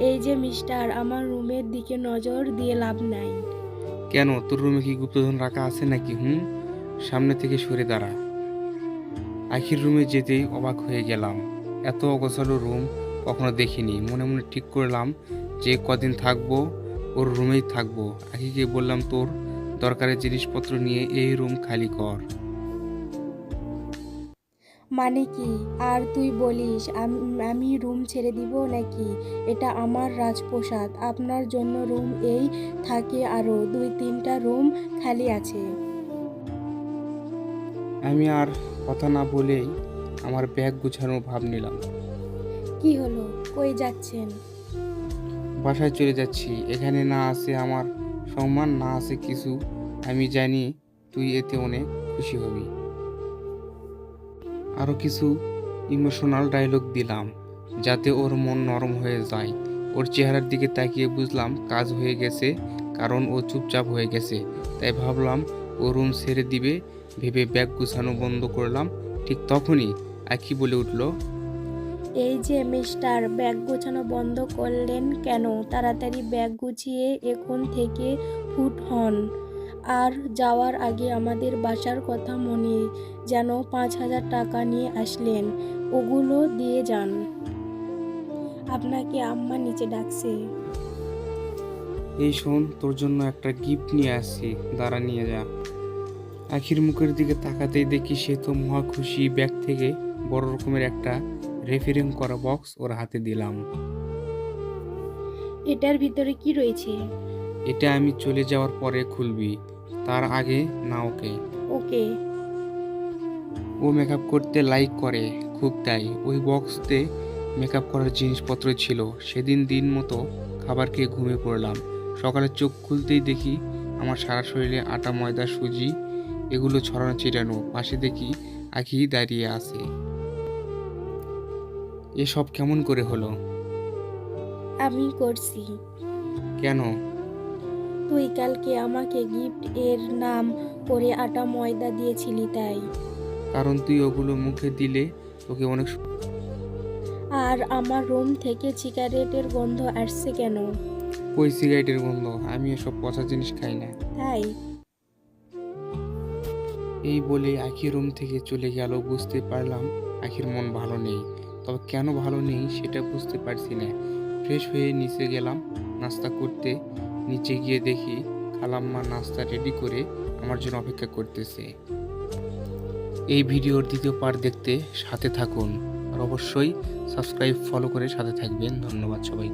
এই যে মিস্টার, আমার রুমের দিকে নজর দিয়ে লাভ নাই। কেন? তোর রুমে কি গুপ্তধন রাখা আছে নাকি, হুম? সামনে থেকে সরে দাঁড়া। আখির রুমে যেতেই অবাক হয়ে গেলাম। এত অগোছালো রুম কখনো দেখিনি। মনে মনে ঠিক করলাম যে কদিন থাকব, ওর রুমেই থাকব। আখিকে বললাম, তোর দরকারের জিনিসপত্র নিয়ে এই রুম খালি কর। মানে কি? আর তুই বলিস আমি রুম ছেড়ে দিব নাকি? এটা আমার রাজপ্রসাদ আপনার জন্য রুম এই থাকে আরও দুই তিনটা রুম খালি আছে। আমি আর কথা না বলেই আমার ব্যাগ গুছানোর ভাব নিলাম। কি হলো? কই যাচ্ছেন? বাসায় চলে যাচ্ছি। এখানে না আছে আমার সম্মান না আছে কিছু। আমি জানি তুই এতে অনেক খুশি হবি। আরও কিছু ইমোশনাল ডায়লগ দিলাম, যাতে ওর মন নরম হয়ে যায়। ওর চেহারার দিকে তাকিয়ে বুঝলাম কাজ হয়ে গেছে, কারণ ও চুপচাপ হয়ে গেছে। তাই ভাবলাম ও রুম ছেড়ে দিবে, ভেবে ব্যাগ গুছানো বন্ধ করলাম। ঠিক তখনই আখি বলে উঠল, এই যে মিস্টার, ব্যাগ গোছানো বন্ধ করলেন কেন? তাড়াতাড়ি ব্যাগ গুছিয়ে এখন থেকে ফুট হন। আর যাওয়ার আগে আমাদের বাসার কথা মনে যেন পাঁচ হাজার টাকা নিয়ে আসলেন। ওগুলো দিয়ে যান। আপনাকে আম্মা নিচে ডাকছে। এই শোন তোর জন্য একটা গিফট নিয়ে আসছি। দাঁড়া নিয়ে যা। আখির মুখের দিকে তাকাতেই দেখি সে তো মহা খুশি। ব্যাগ থেকে বড় রকমের একটা রেফারিং করা বক্স ওর হাতে দিলাম। এটার ভিতরে কি রয়েছে? এটা আমি চলে যাওয়ার পরে খুলবি। তার আগে না ওকে ওকে। ও মেকআপ করতে লাইক করে খুব তাই। ওই বক্সতে মেকআপ করার জিনিসপত্র ছিল। সেদিন দিন মতো খাবার খেয়ে ঘুমিয়ে পড়লাম। সকালে চোখ খুলতেই দেখি আমার সারা শরীরে আটা ময়দা সুজি এগুলো ছড়ানো ছিটানো। পাশে দেখি আখি দাঁড়িয়ে আছে। এসব কেমন করে হলো? আমি করছি। কেন? তুই কালকে আমাকে গিফট এর নাম করে আটা ময়দা দিয়েছিলি তাই। কারণ তুই ওগুলো মুখে দিলে তোকে অনেক আর আমার রুম থেকে সিগারেটের গন্ধ আসছে কেন? কই সিগারেটের গন্ধ? আমি এসব পচা জিনিস খাই না। তাই? এই বলে আখি রুম থেকে চলে গেল বুঝতে পারলাম আখির মন ভালো নেই। তবে কেন ভালো নেই সেটা বুঝতে পারছি না। ফ্রেশ হয়ে নিচে গেলাম নাস্তা করতে। নিচে গিয়ে দেখি খালাম্মা নাস্তা রেডি করে আমার জন্য অপেক্ষা করতেছে। এই ভিডিওর দ্বিতীয় পার্ট দেখতে সাথে থাকুন। আর অবশ্যই সাবস্ক্রাইব ফলো করে সাথে থাকবেন। ধন্যবাদ সবাই